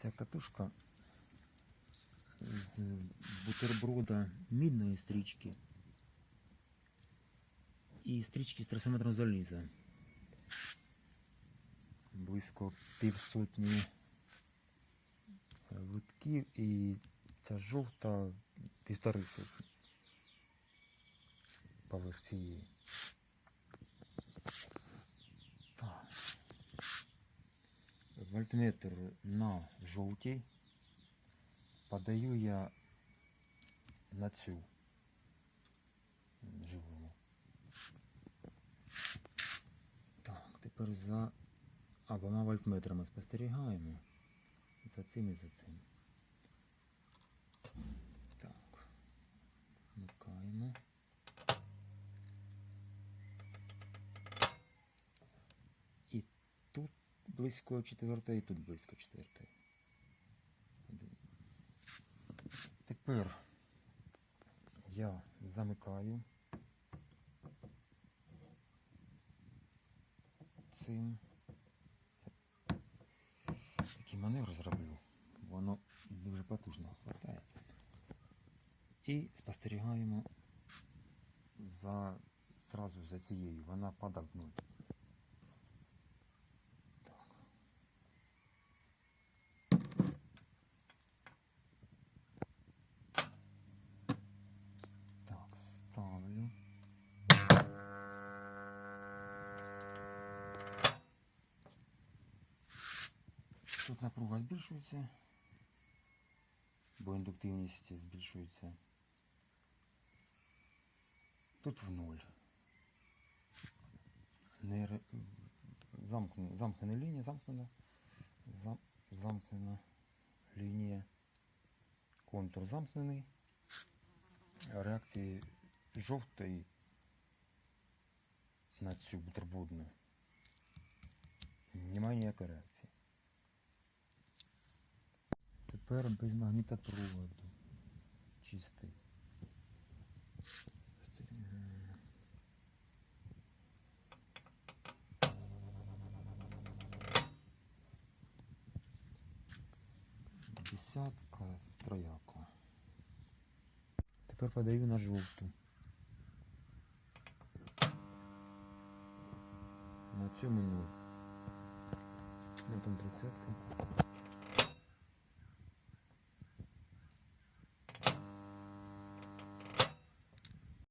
Ця катушка з бутерброда мідної стрічки і стрічки з трансометром заліза. Близько півсотні е, витків і ця жовта півтори сотні поверх цієї. Вольтметр на жовтій. Подаю я на цю живому. Так, тепер за обома вольтметрами спостерігаємо. За цим і за цим. Так. Вмикаємо. І тут близько четвертої, і тут близько четвертої. Тепер я замикаю цим. Такий маневр зроблю. Воно дуже потужно хватає. І спостерігаємо за зразу за цією. Вона падав в нуль. Так. Так, ставлю. Тут напруга збільшується, бо індуктивність збільшується. Тут в нуль. Не замкнена, замкнена лінія, замкнена, зам, замкнена лінія, контур замкнений. Реакції жовтої на цю бутербродну немає ніякої реакції. Тепер без магнітопроводу. Чистий. Десятка трояка. Тепер подаю на жовту. На цьому нуль. Ну там тридцятка.